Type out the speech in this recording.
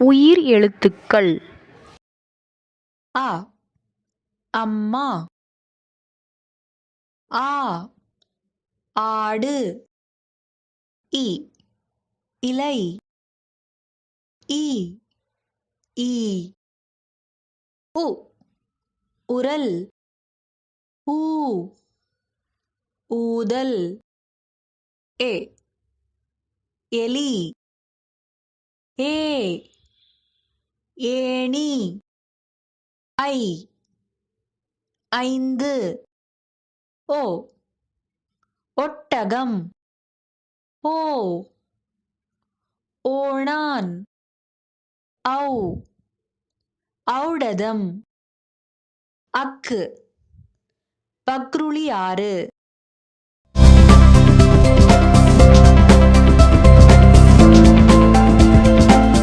உயிர் எழுத்துக்கள். அ அம்மா. ஆ ஆடு. இ இலை. ஈ ஈ உ உரல். ஊ ஊதல். ஏ எலி. ஏ ஏணி. ஐ. ஐந்து. ஓ. ஒட்டகம். ஓ. ஓணான். ஔ. ஔடதம். அக்கு. பக்ருளி ஆறு.